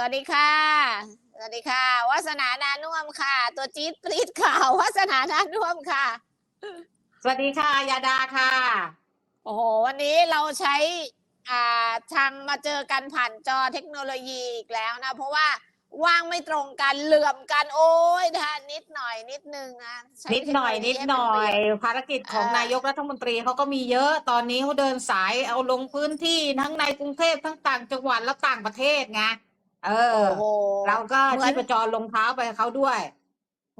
สวัสดีค่ะ สวัสดีค่ะ วาสนานานุ่มค่ะ ตัวจี๊ดปรีดข่าววาสนานานุ่มค่ะ สวัสดีค่ะยาดาค่ะ โอ้โห วันนี้เราใช้อ่าทางมาเจอกันผ่านจอเทคโนโลยีอีกแล้วนะ เพราะว่าว่างไม่ตรงกันเหลื่อมกัน โอ้ยนะนิดหน่อยนิดนึงนะใช้นิดหน่อยเทคโลนิยีดให้หน่อยเป็ประโชน์ภารกิจของเออนายกรัฐมนตรีเขาก็มีเยอะตอนนี้เขาเดินสายเอาลงพื้นที่ทั้งในกรุงเทพทั้งต่างจังหวัดและต่างประเทศไง เออ โอ้โห เราก็เหมือนชีพจรลงเท้าไปกับเขาด้วย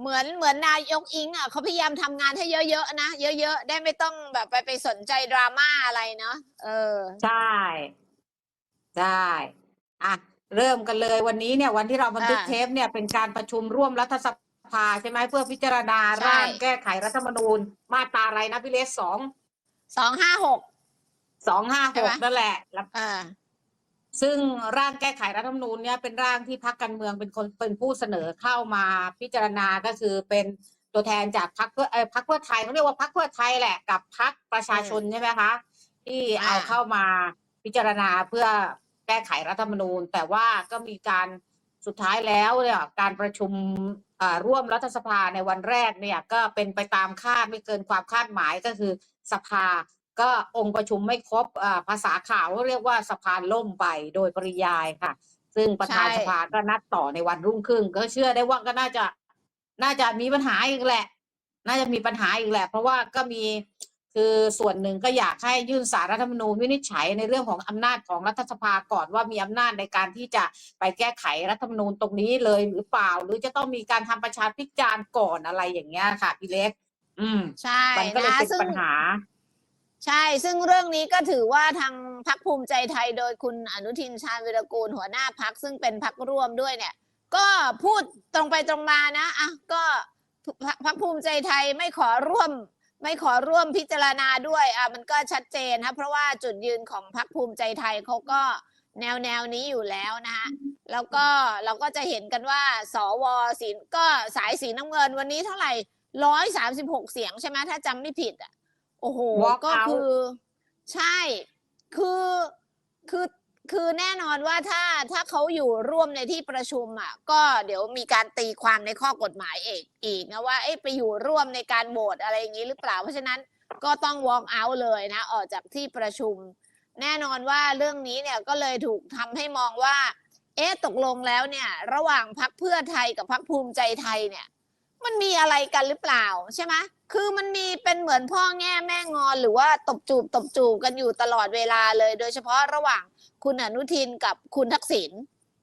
เหมือนเหมือนนายกอิงอะเขาพยายามทำงานให้เยอะๆนะ เยอะๆ ได้ไม่ต้องแบบไปไปสนใจดราม่าอะไรเนาะเออ ใช่ ใช่ อะ เริ่มกันเลยวันนี้เนี่ยวันที่เราบันทึกอ่าเทปเนี่ยเป็นการประชุมร่วมรัฐสภาใช่ไหมเพื่อพิจารณาใช่ ร่างแก้ไขรัฐธรรมนูญ มาตราอะไรนะพี่เลสสองสองห้าหก สองห้าใช่หไหกมนั่นแหละแล้วอ่า ซึ่งร่างแก้ไขรัฐธรรมนูญเนี่ยเป็นร่างที่พรรคการเมืองเป็นคนเป็นผู้เสนอเข้ามาพิจารณาก็คือเป็นตัวแทนจากพรรคเพื่อพรรคเพื่อไทยเขาเรียกว่าพรรคเพื่อไทยแหละกับพรรคประชาชนใช่ไหมคะที่เอาเข้ามาพิจารณาเพื่อแก้ไขรัฐธรรมนูญ แต่ว่าก็มีการสุดท้ายแล้วเนี่ยการประชุมอ่าร่วมรัฐสภาในวันแรกเนี่ยก็เป็นไปตามคาดไม่เกินความคาดหมายก็คือสภา ก็องค์ประชุมไม่ครบอ่าภาษาข่าวเขาเรียกว่าสภาล่มไปโดยปริยายค่ะ ซึ่งประธานใช่สภาก็นัดต่อในวันรุ่งขึ้น ก็เชื่อได้ว่าก็น่าจะ น่าจะมีปัญหาอีกแหละ น่าจะมีปัญหาอีกแหละ เพราะว่าก็มีคือส่วนหนึ่งก็อยากให้ยื่นสารรัฐธรรมนูญวินิจฉัยในเรื่องของอำนาจของรัฐสภาก่อนว่ามีอำนาจในการที่จะไปแก้ไขรัฐธรรมนูญตรงนี้เลยหรือเปล่า หรือจะต้องมีการทำประชาพิจารณ์ก่อนอะไรอย่างเงี้ยค่ะพี่เล็ก อืมใช่มันก็เลยนะเป็นซึ่งปัญหา ใช่ ซึ่งเรื่องนี้ก็ถือว่าทางพักภูมิใจไทยโดยคุณอนุทินชาญวิรกูลหัวหน้าพักซึ่งเป็นพักร่วมด้วยเนี่ย ก็พูดตรงไปตรงมานะอะก็พักภูมิใจไทยไม่ขอร่วม ไม่ขอร่วมพิจารณาด้วยอะมันก็ชัดเจนนะเพราะว่าจุดยืนของพักภูมิใจไทยเขาก็แนวแนวนี้อยู่แล้วนะฮะแล้วก็เราก็จะเห็นกันว่า สวสีก็สายสีน้ำเงินวันนี้เท่าไหร่ร้อยสามสิบหกเสียงใช่ไหมถ้าจำไม่ผิดอะ โอ้โห Walk ก็ out คือ ใช่ คือคือคือแน่นอนว่าถ้าถ้าเขาอยู่ร่วมในที่ประชุมอะ ก็เดี๋ยวมีการตีความในข้อกฎหมายเอกอีกนะว่าเอ๊ะไปอยู่ร่วมในการโหวตอะไรอย่างนี้หรือเปล่า เพราะฉะนั้นก็ต้อง walk out เลยนะ ออกจากที่ประชุม แน่นอนว่าเรื่องนี้เนี่ยก็เลยถูกทำให้มองว่า เอ๊ะตกลงแล้วเนี่ย ระหว่างพักเพื่อไทยกับพักภูมิใจไทยเนี่ย มันมีอะไรกันหรือเปล่าใช่ไหมคือมันมีเป็นเหมือนพ่อแง่แม่งอนหรือว่าตบจูบตบจูบกันอยู่ตลอดเวลาเลย โดยเฉพาะระหว่างคุณอนุทินกับคุณทักษิณ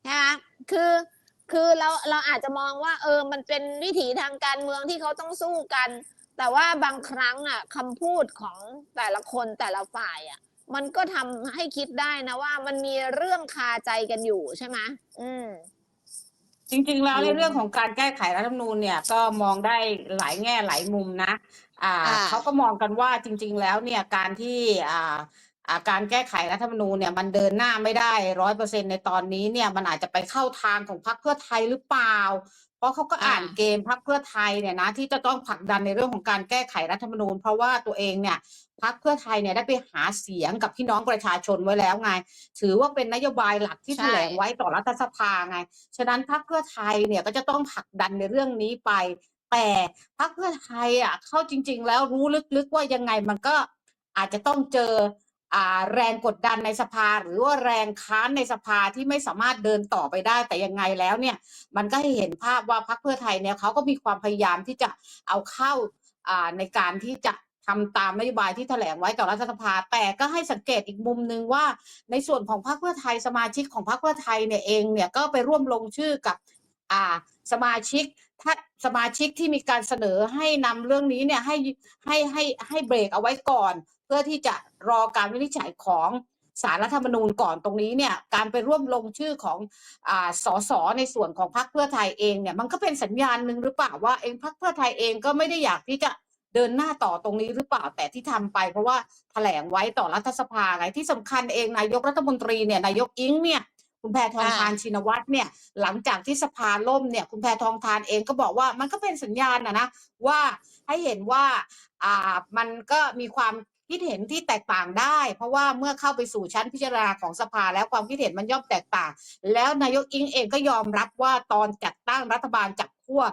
ใช่ไหมคือคือเราเราอาจจะมองว่า เออ มันเป็นวิถีทางการเมืองที่เขาต้องสู้กัน แต่ว่าบางครั้งอะคำพูดของแต่ละคนแต่ละฝ่ายอะ มันก็ทำให้คิดได้นะว่ามันมีเรื่องคาใจกันอยู่ใช่ไหมอืม จริง ๆ แล้วอืมในเรื่องของการแก้ไขรัฐธรรมนูญเนี่ยก็มองได้หลายแง่หลายมุมนะ อ่าอ่า เขาก็มองกันว่าจริง ๆ แล้วเนี่ยการที่อ่าอ่าการแก้ไขรัฐธรรมนูญเนี่ยมันเดินหน้าไม่ได้ร้อยเปอร์เซ็นในตอนนี้เนี่ยมันอาจจะไปเข้าทางของพรรคเพื่อไทยหรือเปล่า เพราะเขาก็อ่านอ่าเกมพรรคเพื่อไทยเนี่ยนะที่จะต้องผลักดันในเรื่องของการแก้ไขรัฐธรรมนูญ เพราะว่าตัวเองเนี่ยพรรคเพื่อไทยเนี่ยได้ไปหาเสียงกับพี่น้องประชาชนไว้แล้วไง ถือว่าเป็นนโยบายหลักที่ใช่แถลงไว้ต่อรัฐสภาไง ฉะนั้นพรรคเพื่อไทยเนี่ยก็จะต้องผลักดันในเรื่องนี้ไป แต่พรรคเพื่อไทยอะเข้าจริง ๆ แล้วรู้ลึกๆว่ายังไงมันก็อาจจะต้องเจออ่า แรงกดดันในสภา หรือว่าแรงค้านในสภาที่ไม่สามารถเดินต่อไปได้แต่ยังไงแล้วเนี่ยมันก็ให้เห็นภาพว่าพรรคเพื่อไทยเนี่ยเขาก็มีความพยายามที่จะเอาเข้าในการที่จะทำตามนโยบายที่แถลงไว้ต่อรัฐสภา แต่ก็ให้สังเกตอีกมุมหนึ่งว่า ในส่วนของพรรคเพื่อไทยสมาชิกของพรรคเพื่อไทยเนี่ยเองเนี่ยก็ไปร่วมลงชื่อกับอ่าสมาชิกถ้าสมาชิกที่มีการเสนอให้นำเรื่องนี้เนี่ยให้ให้ให้ให้เบรกเอาไว้ก่อน เพื่อที่จะรอการวินิจฉัยของสารรัฐธรรมนูญก่อนตรงนี้เนี่ยการไปร่วมลงชื่อของอ่าสสในส่วนของพรรคเพื่อไทยเองเนี่ยมันก็เป็นสัญญาณหนึ่งหรือเปล่าว่าเองพรรคเพื่อไทยเองก็ไม่ได้อยากที่จะเดินหน้าต่อตรงนี้หรือเปล่าแต่ที่ทำไป เพราะว่าแถลงไว้ต่อรัฐสภาไงที่สำคัญเองนายกรัฐมนตรีเนี่ยนายกอิงเนี่ยคุณแพทองทานชินวัตรเนี่ยหลังจากที่สภาล่มเนี่ยคุณแพทองทานเองก็บอกว่ามันก็เป็นสัญญาณนะนะว่าให้เห็นว่าอ่ามันก็มีความ คิดเห็นที่แตกต่างได้ เพราะว่าเมื่อเข้าไปสู่ชั้นพิจารณาของสภาแล้วความคิดเห็นมันย่อมแตกต่าง แล้วนายกอิงเองก็ยอมรับว่าตอนจัดตั้งรัฐบาลจับขั้ว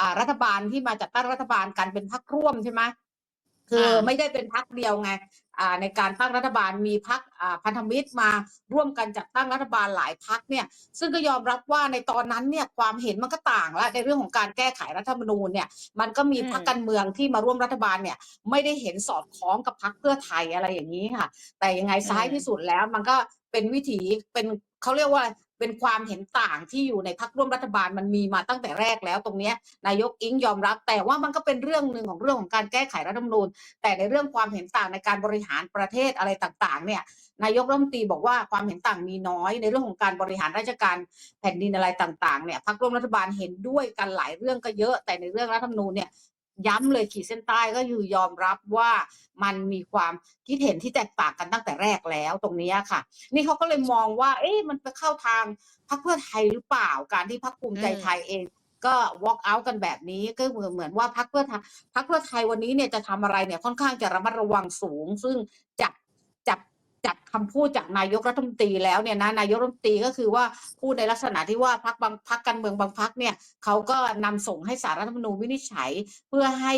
อ่ารัฐบาลที่มาจัดตั้งรัฐบาลกันเป็นพรรคร่วมใช่ไหม คืออ่าไม่ได้เป็นพรรคเดียวไงอ่าในการตั้งรัฐบาลมีพรรคอ่าพันธมิตรมาร่วมกันจัดตั้งรัฐบาลหลายพรรคเนี่ยซึ่งก็ยอมรับว่าในตอนนั้นเนี่ยความเห็นมันก็ต่างแล้วในเรื่องของการแก้ไขรัฐธรรมนูญเนี่ยมันก็มีอืมพรรคการเมืองที่มาร่วมรัฐบาลเนี่ยไม่ได้เห็นสอดคล้องกับพรรคเพื่อไทยอะไรอย่างนี้ค่ะ แต่ยังไงซ้ายที่สุดแล้วมันก็เป็นวิถีเป็นเขาเรียกว่า เป็นความเห็นต่างที่อยู่ในพรรคร่วมรัฐบาลมันมีมาตั้งแต่แรกแล้วตรงนี้นายกอิงยอมรับ แต่ว่ามันก็เป็นเรื่องหนึ่งของเรื่องของการแก้ไขรัฐธรรมนูญ แต่ในเรื่องความเห็นต่างในการบริหารประเทศอะไรต่างๆ เนี่ยนายกรัฐมนตรีบอกว่าความเห็นต่างมีน้อย ในเรื่องของการบริหารราชการแผ่นดินอะไรต่างๆเนี่ยพรรคร่วมรัฐบาลเห็นด้วยกันหลายเรื่องก็เยอะ แต่ในเรื่องรัฐธรรมนูญเนี่ย ย้ำเลยขีดเส้นใต้ก็คือยอมรับว่ามันมีความคิดเห็นที่แตกต่างกันตั้งแต่แรกแล้วตรงนี้ค่ะ นี่เขาก็เลยมองว่า เอ๊ะมันไปเข้าทางพรรคเพื่อไทยหรือเปล่าการที่พรรคภูมิใจไทยเองก็ walk out กันแบบนี้ก็เหมือนเหมือนว่าพรรคเพื่อไทยพรรคเพื่อไทยวันนี้เนี่ยจะทำอะไรเนี่ยค่อนข้างจะระมัดระวังสูง ซึ่งจับ จับจับคำพูดจากนายกรัฐมนตรีแล้วเนี่ยนะนายกรัฐมนตรีก็คือว่าพูดในลักษณะที่ว่าพรรคบางพรรคการเมืองบางพรรคเนี่ยเขาก็นำส่งให้สารรัฐธรรมนูญวินิจฉัย เพื่อให้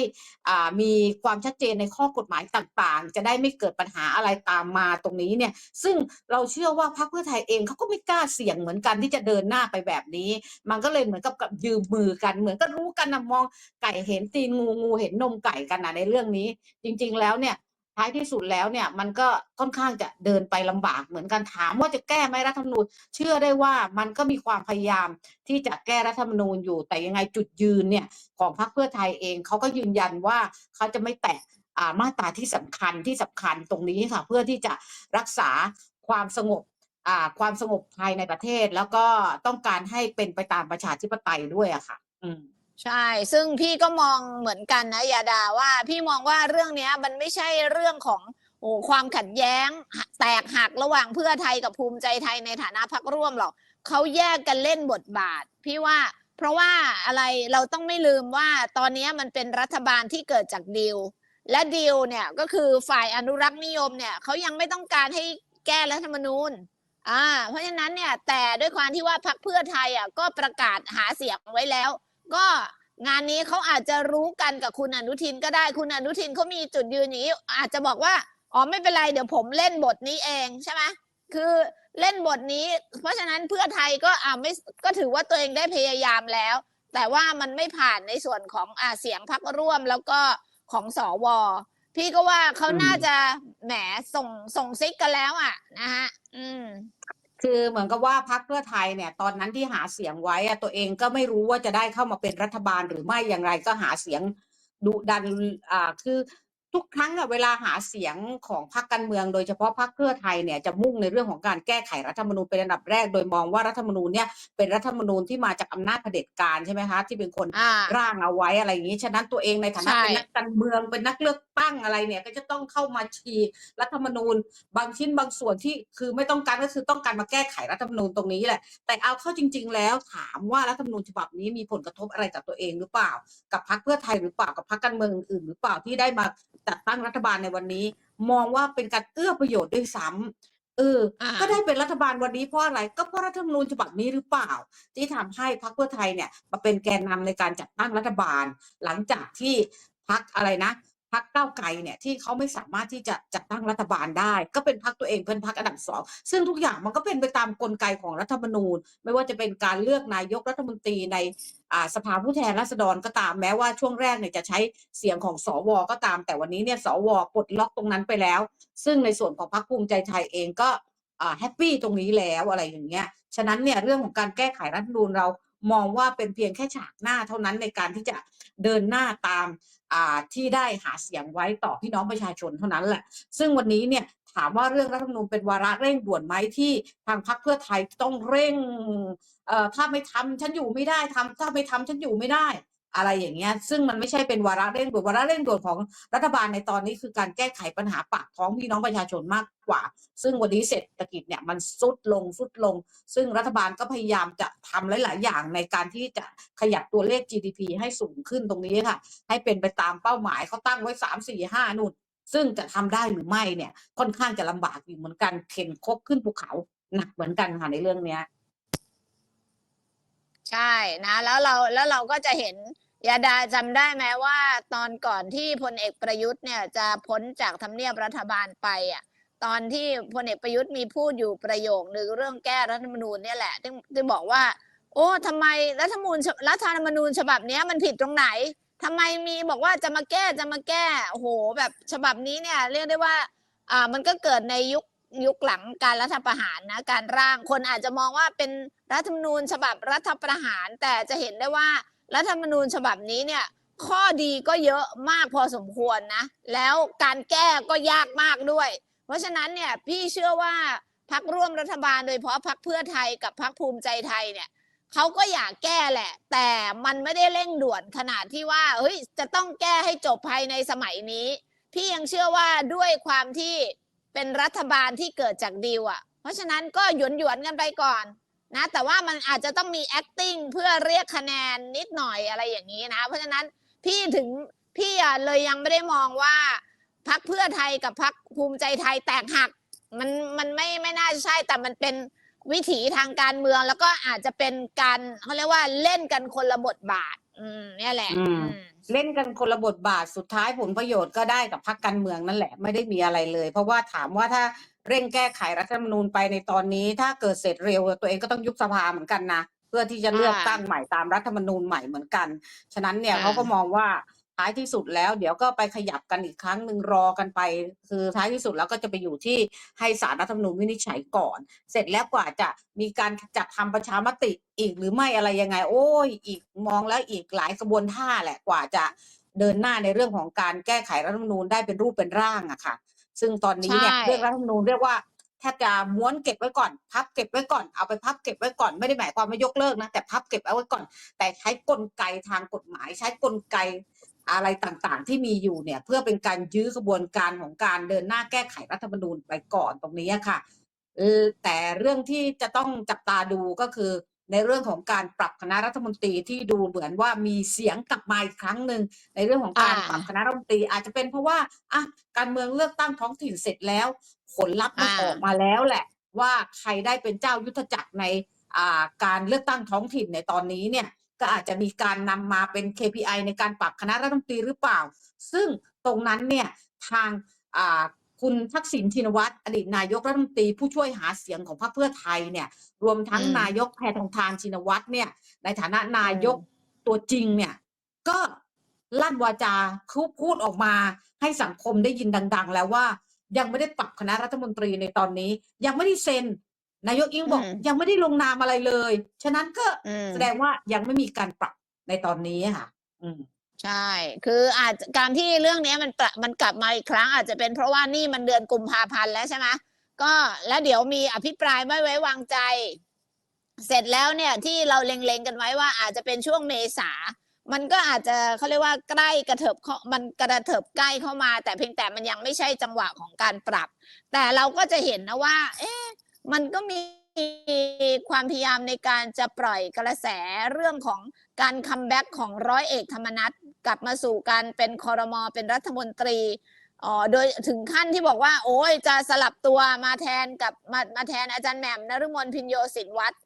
อ่ามีความชัดเจนในข้อกฎหมายต่างๆ จะได้ไม่เกิดปัญหาอะไรตามมาตรงนี้เนี่ยซึ่งเราเชื่อว่าพรรคเพื่อไทยเองเขาก็ไม่กล้าเสี่ยงเหมือนกันที่จะเดินหน้าไปแบบนี้ มันก็เลยเหมือนกับกับยืมมือกัน เหมือนก็รู้กันนะมองไก่เห็นตีนงูงูเห็นนมไก่กันนะในเรื่องนี้ จริง ๆ แล้วเนี่ย ท้ายที่สุดแล้วเนี่ยมันก็ค่อนข้างจะเดินไปลำบากเหมือนกันถามว่าจะแก้ไหมรัฐธรรมนูญ เชื่อได้ว่ามันก็มีความพยายามที่จะแก้รัฐธรรมนูญอยู่ แต่ยังไงจุดยืนเนี่ยของพรรคเพื่อไทยเองเขาก็ยืนยันว่าเขาจะไม่แตะอามาตราที่สำคัญที่สำคัญตรงนี้ค่ะเพื่อที่จะรักษาความสงบอาความสงบภายในประเทศ แล้วก็ต้องการให้เป็นไปตามประชาธิปไตยด้วยอะค่ะ อืม ใช่ ซึ่งพี่ก็มองเหมือนกันนะยาดาว่า พี่มองว่าเรื่องเนี้ย มันไม่ใช่เรื่องของโอ้ความขัดแย้ง แตกหักระหว่างเพื่อไทยกับภูมิใจไทยในฐานะพรรคร่วมหรอกเขาแยกกันเล่นบทบาท พี่ว่าเพราะว่าอะไรเราต้องไม่ลืมว่าตอนนี้มันเป็นรัฐบาลที่เกิดจากดีลและดีลเนี่ยก็คือฝ่ายอนุรักษ์นิยมเนี่ยเขายังไม่ต้องการให้แก้รัฐธรรมนูญอ่าเพราะฉะนั้นเนี่ยแต่ด้วยความที่ว่าพรรคเพื่อไทยอะก็ประกาศหาเสียงไว้แล้ว ก็งานนี้เขาอาจจะรู้กันกับคุณอนุทินก็ได้คุณอนุทินเขามีจุดยืนอย่างนี้ อาจจะบอกว่าอ๋อไม่เป็นไรเดี๋ยวผมเล่นบทนี้เองใช่ไหมคือเล่นบทนี้ เพราะฉะนั้นเพื่อไทยก็อ่าไม่ก็ถือว่าตัวเองได้พยายามแล้ว แต่ว่ามันไม่ผ่านในส่วนของอ่าเสียงพรรคร่วมแล้วก็ของสวพี่ก็ว่าเขาน่าจะแหมส่งส่งซิกกันแล้วอะนะฮะอืม คือเหมือนกับว่าพรรคเพื่อไทยเนี่ย ตอนนั้นที่หาเสียงไว้อะตัวเองก็ไม่รู้ว่าจะได้เข้ามาเป็นรัฐบาลหรือไม่อย่างไรก็หาเสียงดุดันอ่าคือ ทุกครั้งอะเวลาหาเสียงของพรรคการเมืองโดยเฉพาะพรรคเพื่อไทยเนี่ยจะมุ่งในเรื่องของการแก้ไขรัฐธรรมนูญเป็นอันดับแรก โดยมองว่ารัฐธรรมนูญเนี่ยเป็นรัฐธรรมนูญที่มาจากอำนาจเผด็จการใช่ไหมคะที่เป็นคนร่างเอาไว้อะไรอย่างนี้ฉะนั้นตัวเองในฐานะเป็นนักการเมืองเป็นนักเลือกตั้งอะไรเนี่ยก็จะต้องเข้ามาฉีกรัฐธรรมนูญ บางชิ้นบางส่วนที่คือไม่ต้องการก็คือต้องการมาแก้ไขรัฐธรรมนูญตรงนี้แหละ แต่เอาเข้าจริง ๆ แล้วถามว่ารัฐธรรมนูญฉบับนี้มีผลกระทบอะไรกับตัวเองหรือเปล่า กับพรรคเพื่อไทยหรือเปล่ากับพรรคการเมืองอื่นหรือเปล่าที่ได้มาจัดตั้งรัฐบาลในวันนี้ มองว่าเป็นการเอื้อประโยชน์ด้วยซ้ำเอออ่าก็ได้เป็นรัฐบาลวันนี้เพราะอะไร ก็เพราะรัฐธรรมนูญฉบับนี้หรือเปล่า ที่ทำให้พรรคเพื่อไทยเนี่ยมาเป็นแกนนำในการจัดตั้งรัฐบาล หลังจากที่พรรคอะไรนะพ รรคก้าวไกลเนี่ยที่เขาไม่สามารถที่จะจัดตั้งรัฐบาลได้ ก็เป็นพรรคตัวเองเป็นพรรคอันดับสองซึ่งทุกอย่างมันก็เป็นไปตามกลไกของรัฐธรรมนูญ ไม่ว่าจะเป็นการเลือกนายกรัฐมนตรีในสภาผู้แทนราษฎรก็ตามแม้ว่าช่วงแรกเนี่ยจะใช้เสียงของสวก็ตาม แต่วันนี้เนี่ยสวปลดล็อกตรงนั้นไปแล้ว ซึ่งในส่วนของพรรคภูมิใจไทยเองก็แฮปปี้ตรงนี้แล้วอะไรอย่างเงี้ย ฉะนั้นเนี่ยเรื่องของการแก้ไขรัฐธรรมนูญเรา มองว่าเป็นเพียงแค่ฉากหน้าเท่านั้นในการที่จะเดินหน้าตามาที่ได้หาเสียงไว้ต่อพี่น้องประชาชนเท่านั้นแหละ ซึ่งวันนี้เนี่ยถามว่าเรื่องรัฐธรรมนูญเป็นวาระเร่งด่วนไหมที่ทางพรรคเพื่อไทยต้องเร่งถ้าไม่ทำฉันอยู่ไม่ได้ทำถ้าไม่ทำฉันอยู่ไม่ได้ อะไรอย่างเงี้ยซึ่งมันไม่ใช่เป็นวาระเร่งด่วนวาระเร่งด่วนของรัฐบาลในตอนนี้คือการแก้ไขปัญหาปากท้องพี่น้องประชาชนมากกว่า ซึ่งวันนี้เศรษฐกิจเนี่ยมันซุดลงซุดลง ซึ่งรัฐบาลก็พยายามจะทำหลาย ๆ อย่างในการที่จะขยับตัวเลข GDP ให้สูงขึ้นตรงนี้ค่ะ ให้เป็นไปตามเป้าหมายเขาตั้งไว้สามสี่ห้านู่นซึ่งจะทำได้หรือไม่เนี่ยค่อนข้างจะลำบากอยู่เหมือนกันเข็นคบขึ้นภูเขาหนักเหมือนกันค่ะในเรื่องเนี้ย ใช่นะ แล้วเราแล้วเราก็จะเห็นยาดาจำได้ไหมว่า ตอนก่อนที่พลเอกประยุทธ์เนี่ยจะพ้นจากทำเนียบรัฐบาลไปอะตอนที่พลเอกประยุทธ์มีพูดอยู่ประโยคหนึ่งเรื่องแก้รัฐธรรมนูญเนี่ยแหละที่ที่บอกว่า โอ้ทำไมรัฐธรรมนูญรัฐธรรมนูญฉบับเนี้ยมันผิดตรงไหนทำไมมีบอกว่าจะมาแก้จะมาแก้โอ้โหแบบฉบับนี้เนี่ยเรียกได้ว่าอ่ามันก็เกิดในยุค ยุคหลังการรัฐประหารนะการร่างคนอาจจะมองว่าเป็นรัฐธรรมนูญฉบับรัฐประหาร แต่จะเห็นได้ว่ารัฐธรรมนูญฉบับนี้เนี่ยข้อดีก็เยอะมากพอสมควรนะ แล้วการแก้ก็ยากมากด้วย เพราะฉะนั้นเนี่ยพี่เชื่อว่าพักร่วมรัฐบาลโดยเฉพาะพักเพื่อไทยกับพักภูมิใจไทยเนี่ยเขาก็อยากแก้แหละ แต่มันไม่ได้เร่งด่วนขนาดที่ว่าเฮ้ยจะต้องแก้ให้จบภายในสมัยนี้ พี่ยังเชื่อว่าด้วยความที่ เป็นรัฐบาลที่เกิดจากดีลอะ เพราะฉะนั้นก็หยวนหยวนกันไปก่อนนะ แต่ว่ามันอาจจะต้องมี acting เพื่อเรียกคะแนนนิดหน่อยอะไรอย่างนี้นะ เพราะฉะนั้นพี่ถึงพี่เลยยังไม่ได้มองว่าพักเพื่อไทยกับพักภูมิใจไทยแตกหัก มันมันไม่ไม่น่าจะใช่ แต่มันเป็นวิถีทางการเมืองแล้วก็อาจจะเป็นการเขาเรียกว่าเล่นกันคนละบทบาท อืมเนี่ยแหละอืม อืม เล่นกันคนละบทบาทสุดท้ายผลประโยชน์ก็ได้กับพรรคการเมืองนั่นแหละไม่ได้มีอะไรเลย เพราะว่าถามว่าถ้าเร่งแก้ไขรัฐธรรมนูญไปในตอนนี้ ถ้าเกิดเสร็จเร็วตัวเองก็ต้องยุบสภาเหมือนกันนะเพื่อที่จะเลือกอ่าตั้งใหม่ตามรัฐธรรมนูญใหม่เหมือนกัน ฉะนั้นเนี่ยอ่า เขาก็มองว่า ท้ายที่สุดแล้ว เดี๋ยวก็ไปขยับกันอีกครั้งหนึ่งรอกันไป คือท้ายที่สุดแล้วก็จะไปอยู่ที่ให้สารรัฐธรรมนูญวินิจฉัยก่อน เสร็จแล้วกว่าจะมีการจัดทำประชามติอีกหรือไม่อะไรยังไง โอ้ยอีกมองแล้วอีกหลายกระบวนท่าแหละกว่าจะเดินหน้าในเรื่องของการแก้ไขรัฐธรรมนูญได้เป็นรูปเป็นร่างอะค่ะ ซึ่งตอนนี้เนี่ยใช่เรื่องรัฐธรรมนูญเรียกว่าแทบจะม้วนเก็บไว้ก่อน พับเก็บไว้ก่อนเอาไปพับเก็บไว้ก่อนไม่ได้หมายความว่ายกเลิกนะแต่พับเก็บเอาไว้ก่อน แต่ใช้กลไกทางกฎหมาย ใช้กลไก อะไรต่างๆ ที่มีอยู่เนี่ยเพื่อเป็นการยื้อกระบวนการของการเดินหน้าแก้ไขรัฐธรรมนูญไปก่อนตรงนี้อะค่ะเออแต่เรื่องที่จะต้องจับตาดูก็คือในเรื่องของการปรับคณะรัฐมนตรีที่ดูเหมือนว่ามีเสียงกลับมาอีกครั้งหนึ่งในเรื่องของการอ่าปรับคณะรัฐมนตรีอาจจะเป็นเพราะว่าอะการเมืองเลือกตั้งท้องถิ่นเสร็จแล้วผลลัพธ์มันอ่าออกมาแล้วแหละ ว่าใครได้เป็นเจ้ายุทธจักรในอ่าการเลือกตั้งท้องถิ่นในตอนนี้เนี่ย ก็อาจจะมีการนำมาเป็น KPI ในการปรับคณะรัฐมนตรีหรือเปล่า ซึ่งตรงนั้นเนี่ยทางอ่าคุณทักษิณชินวัตรอดีตนายกรัฐมนตรีผู้ช่วยหาเสียงของพรรคเพื่อไทยเนี่ยรวมทั้งอืมนายกแพทองทานชินวัตรเนี่ยในฐานะนายกตัวจริงเนี่ยก็ลั่นวาจาคุพูดออกมาให้สังคมได้ยินดัง ๆ แล้วว่ายังไม่ได้ปรับคณะรัฐมนตรีในตอนนี้ ยังไม่ได้เซ็น นายกอิงบอกอืมยังไม่ได้ลงนามอะไรเลย ฉะนั้นก็อืมแสดงว่ายังไม่มีการปรับในตอนนี้ค่ะ อืมใช่ คืออาจจะการที่เรื่องเนี้ยมันปรับมันกลับมาอีกครั้ง อาจจะเป็นเพราะว่านี่มันเดือนกุมภาพันธ์แล้วใช่ไหมก็แล้วเดี๋ยวมีอภิปรายไม่ไว้วางใจ เสร็จแล้วเนี่ยที่เราเล็งๆกันไว้ว่าอาจจะเป็นช่วงเมษา มันก็อาจจะเขาเรียกว่าใกล้กระเถิบเข้ามันกระเถิบใกล้เข้ามา แต่เพียงแต่มันยังไม่ใช่จังหวะของการปรับ แต่เราก็จะเห็นนะว่า เอ๊ะ มันก็มีความพยายามในการจะปล่อยกระแสเรื่องของการคัมแบ็กของร้อยเอกธรรมนัฐกลับมาสู่การเป็นคอรมอเป็นรัฐมนตรีอ๋อโดยถึงขั้นที่บอกว่า โอ้ยจะสลับตัวมาแทนกับมามาแทนอาจารย์แหม่มนฤมลพินโยสินวัตร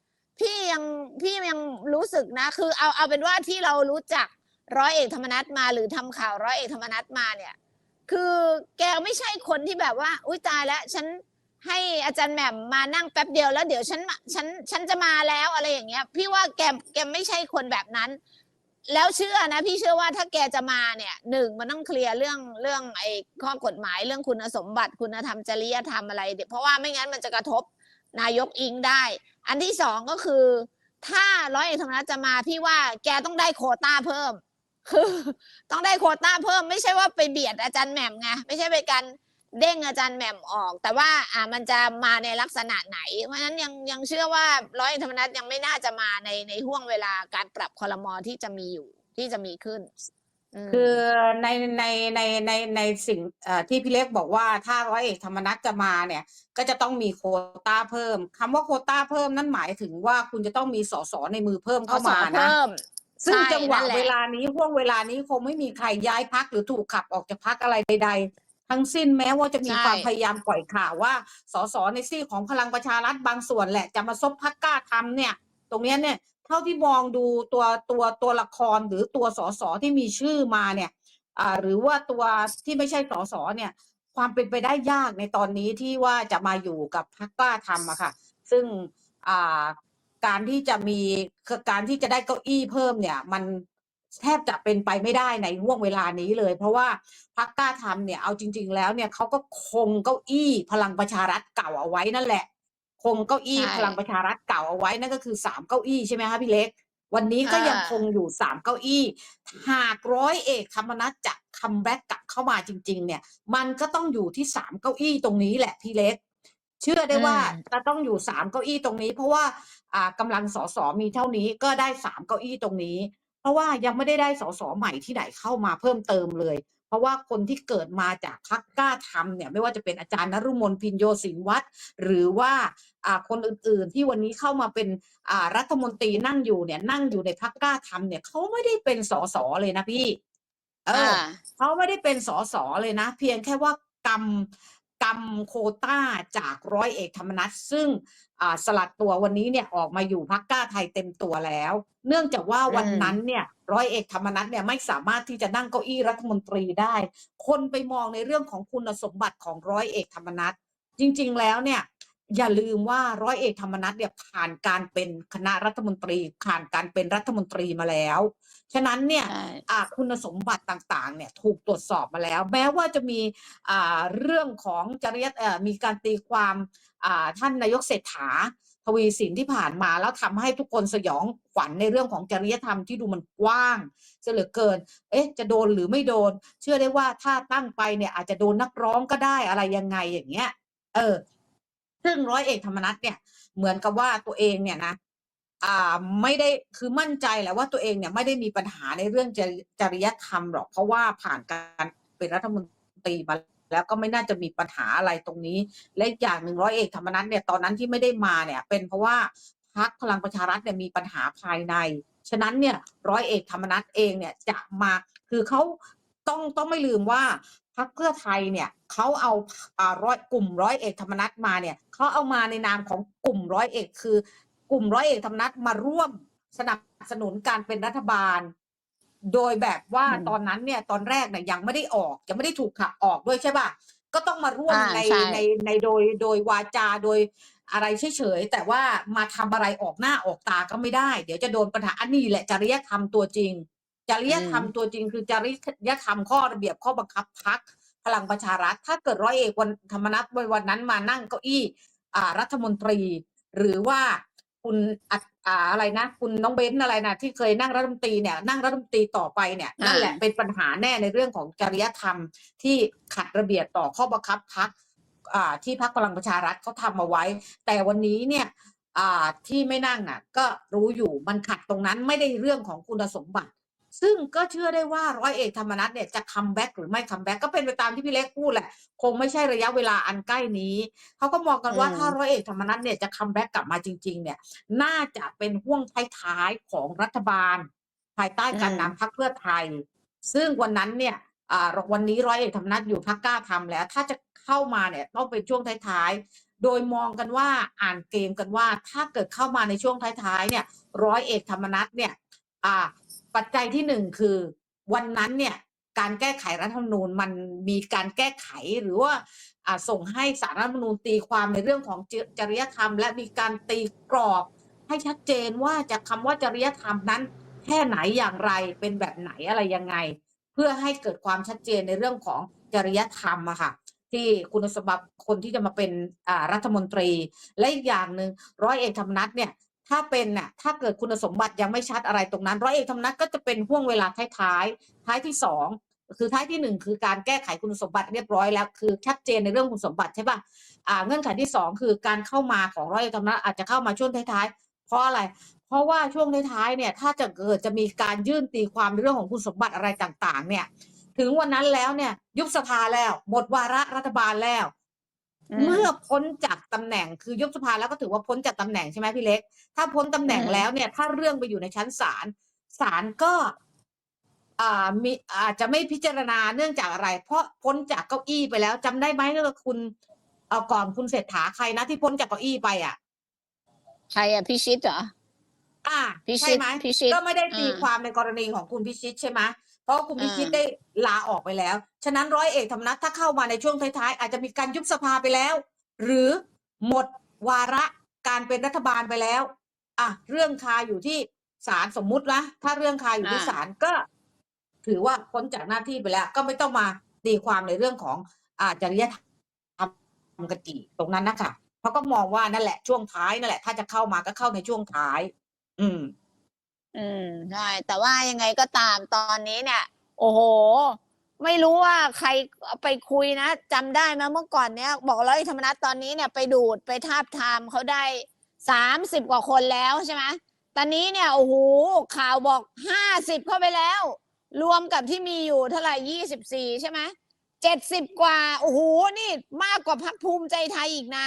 พี่ยังพี่ยังรู้สึกนะ คือเอาเอาเป็นว่าที่เรารู้จักร้อยเอกธรรมนัฐมาหรือทำข่าวร้อยเอกธรรมนัฐมาเนี่ย คือแกไม่ใช่คนที่แบบว่า อุ้ยตายแล้วฉัน ให้อาจารย์แหม่มมานั่งแป๊บเดียวแล้วเดี๋ยวฉันมาฉันฉันจะมาแล้วอะไรอย่างเงี้ย พี่ว่าแกแกไม่ใช่คนแบบนั้น แล้วเชื่อนะ พี่เชื่อว่าถ้าแกจะมาเนี่ยหนึ่งมันต้องเคลียร์เรื่องเรื่องไอ้ข้อกฎหมายเรื่องคุณสมบัติคุณธรรมจริยธรรมอะไรเดี๋ยวเพราะว่าไม่งั้นมันจะกระทบนายกอิงได้ อันที่สองก็คือ ถ้าร้อยเอกธรรมนัฐจะมาพี่ว่าแกต้องได้โควต้าเพิ่ม คือ ต้องได้โควต้าเพิ่ม ไม่ใช่ว่าไปเบียดอาจารย์แหม่มไงไม่ใช่ไปการ เด้งอาจารย์แหม่มออก แต่ว่าอ่ามันจะมาในลักษณะไหน เพราะฉะนั้นยังยังเชื่อว่าร้อยเอกธรรมนัฐยังไม่น่าจะมาในในห่วงเวลาการปรับคอรมอที่จะมีอยู่ที่จะมีขึ้นมคือในในในในในสิ่งเอ่อที่พี่เล็กบอกว่าถ้าร้อยเอกธรรมนัฐจะมาเนี่ย ก็จะต้องมีโควต้าเพิ่มคำว่าโควต้าเพิ่มนั่นหมายถึงว่าคุณจะต้องมีสสในมือเพิ่มเข้ามาสอนะเพิ่มซึ่งใช่จังหวะนั่นแหละเวลานี้ห่วงเวลานี้คงไม่มีใครย้ายพักหรือถูกขับออกจากพักอะไรใด ทั้งสิ้นแม้ว่าจะมีใช่ความพยายามปล่อยข่าวว่าสสในซีกของพลังประชารัฐบางส่วนแหละจะมาซบพักกล้าทำเนี่ย ตรงเนี้ยเนี่ยเท่าที่มองดูตัวตัวตัวละครหรือตัวสสที่มีชื่อมาเนี่ยอ่าหรือว่าตัวที่ไม่ใช่สสเนี่ย ความเป็นไปได้ยากในตอนนี้ที่ว่าจะมาอยู่กับพักกล้าทำอะค่ะ ซึ่งอ่าการที่จะมีคือการที่จะได้เก้าอี้เพิ่มเนี่ย มัน แทบจะเป็นไปไม่ได้ในห่วงเวลานี้เลย เพราะว่าพักกล้าทำเนี่ยเอาจริง ๆ แล้วเนี่ยเขาก็คงเก้าอี้พลังประชารัฐเก่าเอาไว้นั่นแหละ คงเก้าอี้ใช่พลังประชารัฐเก่าเอาไว้นั่นก็คือสามเก้าอี้ใช่ไหมคะพี่เล็ก วันนี้ก็อ่ายัยังคงอยู่สามเก้าอี้ หากร้อยเอกธรรมนัฐจะคัมแบ็กกลับเข้ามาจริง ๆ เนี่ย มันก็ต้องอยู่ที่สามเก้าอี้ตรงนี้แหละพี่เล็กเชื่อได้ว่าอืมจะต้องอยู่สามเก้าอี้ตรงนี้ เพราะว่าอ่ากำลังสสมีเท่านี้ก็ได้สามเก้าอี้ตรงนี้ เพราะว่ายังไม่ได้ได้สสใหม่ที่ไหนเข้ามาเพิ่มเติมเลย เพราะว่าคนที่เกิดมาจากพักกล้าทำเนี่ยไม่ว่าจะเป็นอาจารย์นรุมนพินโยสินวัตรหรือว่าอ่าคนอื่นๆที่วันนี้เข้ามาเป็นอ่ารัฐมนตรีนั่งอยู่เนี่ยนั่งอยู่ในพักกล้าทำเนี่ยเขาไม่ได้เป็นสสเลยนะพี่ เออเขาไม่ได้เป็นสสเลยนะ เพียงแค่ว่ากำ กำโควต้าจากร้อยเอกธรรมนัฐซึ่งอ่าสลัดตัววันนี้เนี่ยออกมาอยู่พักกล้าไทยเต็มตัวแล้ว เนื่องจากว่าวันอืมนั้นเนี่ยร้อยเอกธรรมนัฐเนี่ยไม่สามารถที่จะนั่งเก้าอี้รัฐมนตรีได้ คนไปมองในเรื่องของคุณสมบัติของร้อยเอกธรรมนัฐจริง ๆ แล้วเนี่ย อย่าลืมว่าร้อยเอกธรรมนัฐเนี่ยผ่านการเป็นคณะรัฐมนตรี ผ่านการเป็นรัฐมนตรีมาแล้ว ฉะนั้นเนี่ยใช่อ่าคุณสมบัติต่างๆ เนี่ยถูกตรวจสอบมาแล้ว แม้ว่าจะมีอ่าเรื่องของจริยธรรมเอ่อมีการตีความอ่าท่านนายกเศรษฐาทวีสินที่ผ่านมาแล้วทำให้ทุกคนสยองขวัญในเรื่องของจริยธรรมที่ดูมันกว้างเสียเหลือเกิน เอ๊ะ จะโดนหรือไม่โดน เชื่อได้ว่าถ้าตั้งไปเนี่ยอาจจะโดนนักร้องก็ได้อะไรยังไงอย่างเงี้ย เออ ซึ่งร้อยเอกธรรมนัฐเนี่ยเหมือนกับว่าตัวเองเนี่ยนะอ่าไม่ได้คือมั่นใจแหละว่าตัวเองเนี่ยไม่ได้มีปัญหาในเรื่องจจริยธรรมหรอก เพราะว่าผ่านการเป็นรัฐมนตรีมาแล้วก็ไม่น่าจะมีปัญหาอะไรตรงนี้ และอีกอย่างหนึ่งร้อยเอกธรรมนัฐเนี่ยตอนนั้นที่ไม่ได้มาเนี่ยเป็นเพราะว่าพรรคพลังประชารัฐเนี่ยมีปัญหาภายใน ฉะนั้นเนี่ยร้อยเอกธรรมนัฐเองเนี่ยจะมาคือเขาต้องต้องไม่ลืมว่า พรรคเพื่อไทยเนี่ยเขาเอาอ่าร้อยกลุ่มร้อยเอกธรรมนัฐมาเนี่ยเขาเอามาในนามของกลุ่มร้อยเอกคือกลุ่มร้อยเอกธรรมนัฐมาร่วมสนับสนุนการเป็นรัฐบาล โดยแบบว่าอืมตอนนั้นเนี่ยตอนแรกเนี่ยยังไม่ได้ออกยังไม่ได้ถูกขับออกด้วยใช่ป่ะก็ต้องมาร่วมอ่าในใช่ในในโดยโดยวาจาโดยอะไรเฉยๆแต่ว่ามาทำอะไรออกหน้าออกตาก็ไม่ได้ เดี๋ยวจะโดนปัญหาอันนี้แหละจริยธรรมตัวจริง จริยธรรมตัวจริงคือจริยธรรมข้อระเบียบข้อบังคับพักพลังประชารัฐ ถ้าเกิดร้อยเอกวันธรรมนัฐวันนั้นมานั่งเก้าอี้อ่ารัฐมนตรี หรือว่าคุณอัดอ่าอะไรนะ คุณน้องเบ้นอะไรนะที่เคยนั่งรัฐมนตรีเนี่ยนั่งรัฐมนตรีต่อไปเนี่ยนั่นแหละอ่าเป็นปัญหาแน่ในเรื่องของจริยธรรมที่ขัดระเบียบต่อข้อบังคับพักอ่าที่พักพลังประชารัฐเขาทำมาไว้ แต่วันนี้เนี่ยอ่าที่ไม่นั่งอะ ก็รู้อยู่มันขัดตรงนั้นไม่ได้เรื่องของคุณสมบัติ ซึ่งก็เชื่อได้ว่าร้อยเอกธรรมนัฐเนี่ยจะคัมแบ็กหรือไม่คัมแบ็กก็เป็นไปตามที่พี่เล็กพูดแหละ คงไม่ใช่ระยะเวลาอันใกล้นี้ เขาก็มองกันว่าอืมถ้าร้อยเอกธรรมนัฐเนี่ยจะคัมแบ็กกลับมาจริง ๆ เนี่ย น่าจะเป็นห่วงท้ายๆของรัฐบาล ภายใต้การนำพรรคเพื่อไทย ซึ่งวันนั้นเนี่ยอ่าวันนี้ร้อยเอกธรรมนัฐอยู่พรรคกล้าทำแล้ว ถ้าจะเข้ามาเนี่ยต้องเป็นช่วงท้ายๆ โดยมองกันว่าอ่านเกมกันว่าถ้าเกิดเข้ามาในช่วงท้ายๆ เนี่ย ร้อยเอกธรรมนัฐเนี่ยอ่า ปัจจัยที่หนึ่งคือวันนั้นเนี่ยการแก้ไขรัฐธรรมนูญมันมีการแก้ไขหรือว่าส่งให้สารรัฐธรรมนูญตีความในเรื่องของจจริยธรรม และมีการตีกรอบให้ชัดเจนว่าจะคำว่าจริยธรรมนั้นแค่ไหนอย่างไรเป็นแบบไหนอะไรยังไง เพื่อให้เกิดความชัดเจนในเรื่องของจริยธรรมอะค่ะที่คุณสมบัติคนที่จะมาเป็นรัฐมนตรี และอีกอย่างหนึ่งร้อยเอกธรรมนัฐเนี่ย ถ้าเป็นน่ะถ้าเกิดคุณสมบัติยังไม่ชัดอะไรตรงนั้นร้อยเอกธรรมนัฐก็จะเป็นห่วงเวลาท้ายๆท้ายที่สองคือท้ายที่หนึ่งคือการแก้ไขคุณสมบัติเรียบร้อยแล้วคือชัดเจนในเรื่องคุณสมบัติใช่ป่ะอ่าเงื่อนไขที่สองคือการเข้ามาของร้อยเอกธรรมนัฐอาจจะเข้ามาช่วงท้ายๆเพราะอะไร เพราะว่าช่วงท้ายๆเนี่ยถ้าจะเกิดจะมีการยื่นตีความในเรื่องของคุณสมบัติอะไรต่างๆ เนี่ย ถึงวันนั้นแล้วเนี่ยยุบสภาแล้ว หมดวาระรัฐบาลแล้ว เมื่อพ้นจากตำแหน่งคือยุบสภาแล้วก็ถือว่าพ้นจากตำแหน่งใช่ไหมพี่เล็ก ถ้าพ้นตำแหน่งอืมแล้วเนี่ย ถ้าเรื่องไปอยู่ในชั้นศาลศาลก็อ่ามีอาจจะไม่พิจารณาเนื่องจากอะไร เพราะพ้นจากเก้าอี้ไปแล้วจำได้ไหมเมื่อคุณเอ่อก่อนคุณเศรษฐาใครนะที่พ้นจากเก้าอี้ไปอะ ใครอะพี่ชิดเหรออ่าพิชิตใช่ไหมพิชิตก็ไม่ได้ตีอ่าความในกรณีของคุณพิชิตใช่ไหมเพ ราะว่าคุณพิชิตอ่าได้ลาออกไปแล้ว ฉะนั้นร้อยเอกธรรมนัฐถ้าเข้ามาในช่วงท้ายๆ อาจจะมีการยุบสภาไปแล้ว หรือหมดวาระการเป็นรัฐบาลไปแล้ว อะ เรื่องคาอยู่ที่ศาลสมมุตินะถ้าเรื่องคาอยู่ที่อ่าศาลก็ ถือว่าพ้นจากหน้าที่ไปแล้ว ก็ไม่ต้องมาตีความในเรื่องของอาจริยธรรมกันอีกตรงนั้นนะคะเขาก็มองว่านั่นแหละช่วงท้ายนั่นแหละ ถ้าจะเข้ามาก็เข้าในช่วงท้าย อืม อืมใช่แต่ว่ายังไงก็ตามตอนนี้เนี่ย โอ้โห ไม่รู้ว่าใครไปคุยนะจำได้ไหมเมื่อก่อนเนี้ยบอกร้อยธรรมนัฐตอนนี้เนี่ยไปดูดไปทาบทามเขาได้สามสิบกว่าคนแล้วใช่ไหมตอนนี้เนี่ยโอ้โหข่าวบอกห้าสิบเข้าไปแล้ว รวมกับที่มีอยู่เท่าไหร่ยี่สิบสี่ใช่ไหมเจ็ดสิบกว่าโอ้โหนี่มากกว่าพักภูมิใจไทยอีกนะ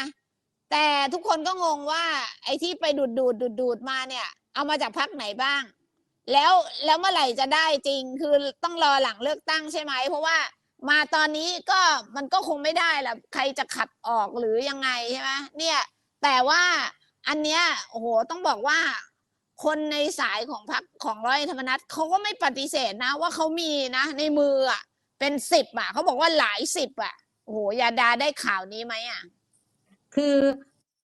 แต่ทุกคนก็งงว่า ไอ้ที่ไปดูดดูดดูดดูดมาเนี่ย เอามาจากพักไหนบ้าง แล้วแล้วเมื่อไหร่จะได้จริง คือต้องรอหลังเลือกตั้งใช่ไหม เพราะว่ามาตอนนี้ก็มันก็คงไม่ได้แหละใครจะขับออกหรือยังไงใช่ไหมเนี่ย แต่ว่าอันเนี้ยโอ้โหต้องบอกว่า คนในสายของพรรคของร้อยธรรมนัฐเขาก็ไม่ปฏิเสธนะ ว่าเขามีนะ ในมืออะเป็นสิบอะเขาบอกว่าหลายสิบอะโอ้โหยาดาได้ข่าวนี้ไหมอะ คือ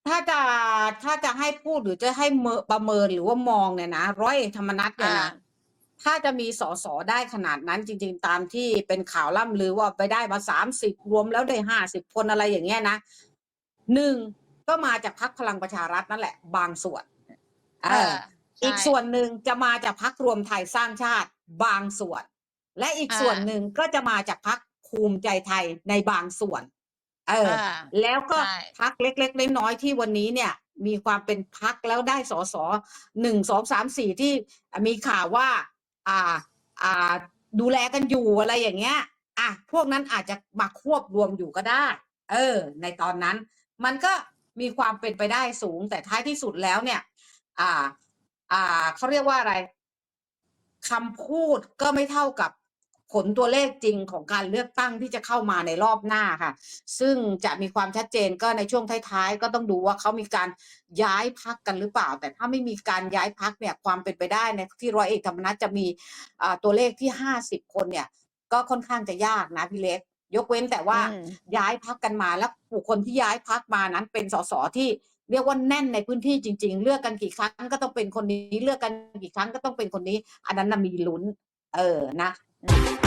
ถ้าจะถ้าจะให้พูดหรือจะให้เมอประเมินหรือว่ามองเนี่ยนะร้อยเอกธรรมนัฐเนี่ยอ่านะถ้าจะมีสสได้ขนาดนั้นจริง ๆ ตามที่เป็นข่าวล่ำลือว่าไปได้มาสามสิบรวมแล้วได้ห้าสิบคนอะไรอย่างเงี้ยนะหนึ่งก็มาจากพรรคพลังประชารัฐนั่นแหละ บางส่วนเออใช่อีกส่วนหนึ่งจะมาจากพรรครวมไทยสร้างชาติบางส่วน และอีกอ่าส่วนหนึ่งก็จะมาจากพรรคภูมิใจไทยในบางส่วน เออ อ่า แล้วก็ใช่ พักเล็กๆน้อยๆที่วันนี้เนี่ย มีความเป็นพักแล้วได้สอสอหนึ่งสองสามสี่ที่มีข่าวว่า อ่า อ่า ดูแลกันอยู่อะไรอย่างเงี้ย อะพวกนั้นอาจจะมาควบรวมอยู่ก็ได้ เออ ในตอนนั้น มันก็มีความเป็นไปได้สูงแต่ท้ายที่สุดแล้วเนี่ย อ่า อ่าเขาเรียกว่าอะไรคำพูดก็ไม่เท่ากับ ผลตัวเลขจริงของการเลือกตั้งที่จะเข้ามาในรอบหน้าค่ะ ซึ่งจะมีความชัดเจนก็ในช่วงท้ายๆ ก็ต้องดูว่าเขามีการย้ายพักกันหรือเปล่า แต่ถ้าไม่มีการย้ายพักเนี่ยความเป็นไปได้ในที่ร้อยเอกธรรมนัฐจะมีอ่าตัวเลขที่ห้าสิบคนเนี่ยก็ค่อนข้างจะยากนะพี่เล็ก ยกเว้นแต่ว่าอืมย้ายพักกันมาแล้วบุคคลที่ย้ายพักมานั้นเป็นสสที่เรียกว่าแน่นในพื้นที่จริง ๆ เลือกกันกี่ครั้งก็ต้องเป็นคนนี้ เลือกกันกี่ครั้งก็ต้องเป็นคนนี้ อันนั้นนะมีลุ้น เออนะอืม